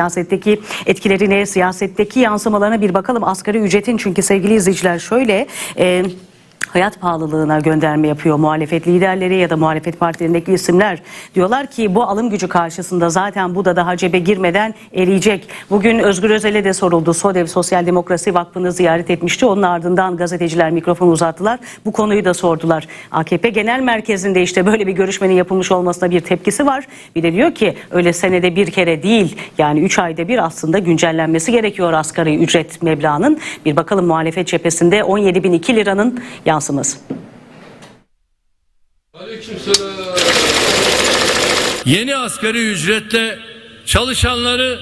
Siyasetteki etkilerine, siyasetteki yansımalarına bir bakalım. Asgari ücretin çünkü sevgili izleyiciler şöyle... e, hayat pahalılığına gönderme yapıyor muhalefet liderleri ya da muhalefet partilerindeki isimler. Diyorlar ki bu alım gücü karşısında zaten bu da daha cebe girmeden eriyecek. Bugün Özgür Özel'e de soruldu. SODEV Sosyal Demokrasi Vakfı'nı ziyaret etmişti. Onun ardından gazeteciler mikrofon uzattılar. Bu konuyu da sordular. AKP Genel Merkezi'nde işte böyle bir görüşmenin yapılmış olmasına bir tepkisi var. Bir de diyor ki öyle senede bir kere değil yani 3 ayda bir aslında güncellenmesi gerekiyor asgari ücret meblağının. Bir bakalım muhalefet cephesinde 17.002 liranın yansıması. Yeni asgari ücretle çalışanları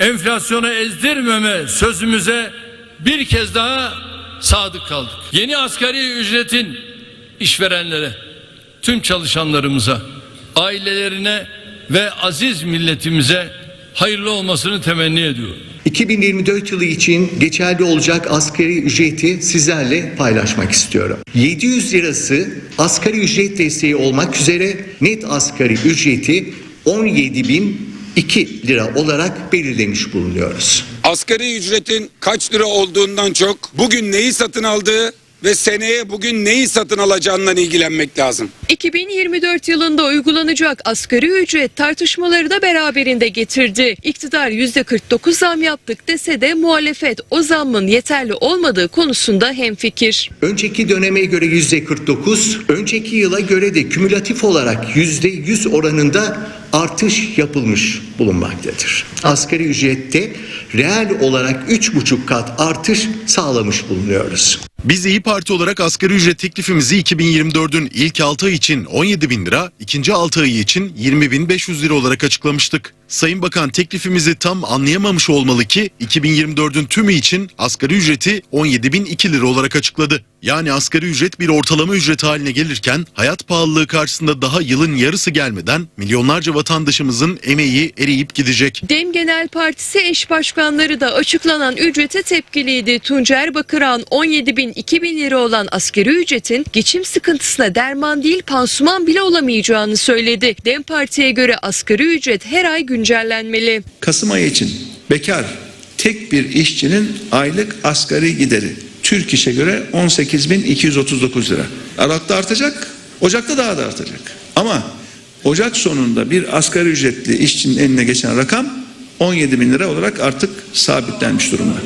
enflasyona ezdirmeme sözümüze bir kez daha sadık kaldık. Yeni asgari ücretin işverenlere, tüm çalışanlarımıza, ailelerine ve aziz milletimize hayırlı olmasını temenni ediyorum. 2024 yılı için geçerli olacak asgari ücreti sizlerle paylaşmak istiyorum. 700 lirası asgari ücret desteği olmak üzere net asgari ücreti 17.002 lira olarak belirlemiş bulunuyoruz. asgari ücretin kaç lira olduğundan çok bugün neyi satın aldığı ve seneye bugün neyi satın alacağından ilgilenmek lazım. 2024 yılında uygulanacak asgari ücret tartışmaları da beraberinde getirdi. İktidar %49 zam yaptık dese de muhalefet o zammın yeterli olmadığı konusunda hemfikir. Önceki döneme göre %49, önceki yıla göre de kümülatif olarak %100 oranında artış yapılmış bulunmaktadır. Asgari ücrette reel olarak 3,5 kat artış sağlamış bulunuyoruz. Biz İyi Parti olarak asgari ücret teklifimizi 2024'ün ilk 6 ay için 17 bin lira, ikinci 6 ayı için 20 bin 500 lira olarak açıklamıştık. Sayın Bakan teklifimizi tam anlayamamış olmalı ki 2024'ün tümü için asgari ücreti 17 bin 2 lira olarak açıkladı. Yani asgari ücret bir ortalama ücret haline gelirken hayat pahalılığı karşısında daha yılın yarısı gelmeden milyonlarca vatandaşımızın emeği eriyip gidecek. Dem Genel Partisi eş başkanları da açıklanan ücrete tepkiliydi. Tuncer Bakıran 17 bin 2 bin lira olan asgari ücretin geçim sıkıntısına derman değil pansuman bile olamayacağını söyledi. Dem Parti'ye göre asgari ücret her ay güncellenmeli. Kasım ayı için bekar tek bir işçinin aylık asgari gideri Türk İş'e göre 18.239 lira. Aralıkta artacak, Ocak'ta daha da artacak. Ama Ocak sonunda bir asgari ücretli işçinin eline geçen rakam 17 bin lira olarak artık sabitlenmiş durumda.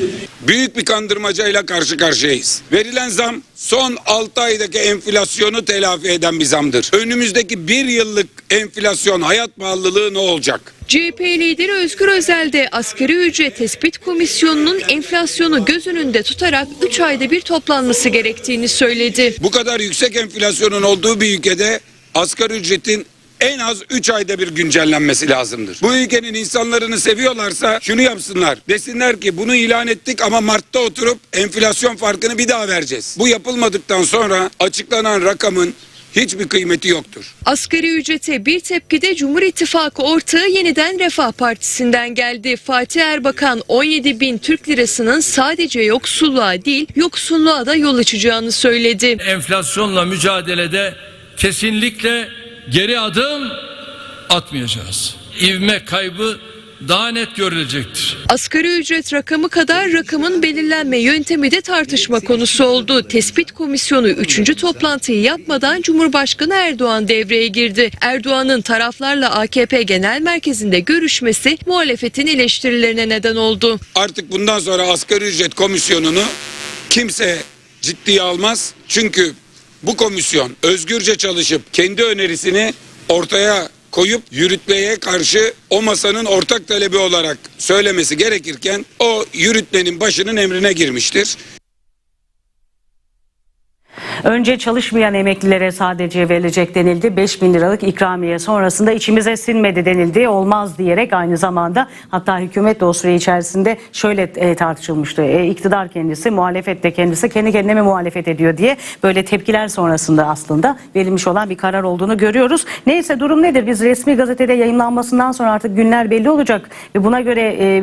Büyük bir kandırmacayla karşı karşıyayız. Verilen zam son 6 aydaki enflasyonu telafi eden bir zamdır. Önümüzdeki bir yıllık enflasyon hayat pahalılığı ne olacak? CHP lideri Özgür Özel de asgari ücret tespit komisyonunun enflasyonu göz önünde tutarak 3 ayda bir toplanması gerektiğini söyledi. Bu kadar yüksek enflasyonun olduğu bir ülkede asgari ücretin en az 3 ayda bir güncellenmesi lazımdır. Bu ülkenin insanlarını seviyorlarsa şunu yapsınlar. Desinler ki bunu ilan ettik ama Mart'ta oturup enflasyon farkını bir daha vereceğiz. Bu yapılmadıktan sonra açıklanan rakamın hiçbir kıymeti yoktur. Asgari ücrete bir tepki de Cumhur İttifakı ortağı yeniden Refah Partisi'nden geldi. Fatih Erbakan 17 bin Türk lirasının sadece yoksulluğa değil yoksulluğa da yol açacağını söyledi. Enflasyonla mücadelede kesinlikle geri adım atmayacağız. İvme kaybı daha net görülecektir. Asgari ücret rakamı kadar rakamın belirlenme yöntemi de tartışma konusu oldu. Tespit komisyonu 3. toplantıyı yapmadan Cumhurbaşkanı Erdoğan devreye girdi. Erdoğan'ın taraflarla AKP Genel Merkezi'nde görüşmesi muhalefetin eleştirilerine neden oldu. Artık bundan sonra asgari ücret komisyonunu kimse ciddiye almaz. Çünkü bu komisyon özgürce çalışıp kendi önerisini ortaya koyup yürütmeye karşı o masanın ortak talebi olarak söylemesi gerekirken o yürütmenin başının emrine girmiştir. Önce çalışmayan emeklilere sadece verilecek denildi. 5 bin liralık ikramiye sonrasında içimize sinmedi denildi. Olmaz diyerek aynı zamanda hatta hükümet de o süre içerisinde şöyle e, tartışılmıştı. E, iktidar kendisi, muhalefet de kendisi kendi kendine mi muhalefet ediyor diye böyle tepkiler sonrasında aslında verilmiş olan bir karar olduğunu görüyoruz. Neyse durum nedir? Biz resmi gazetede yayınlanmasından sonra artık günler belli olacak ve buna göre e,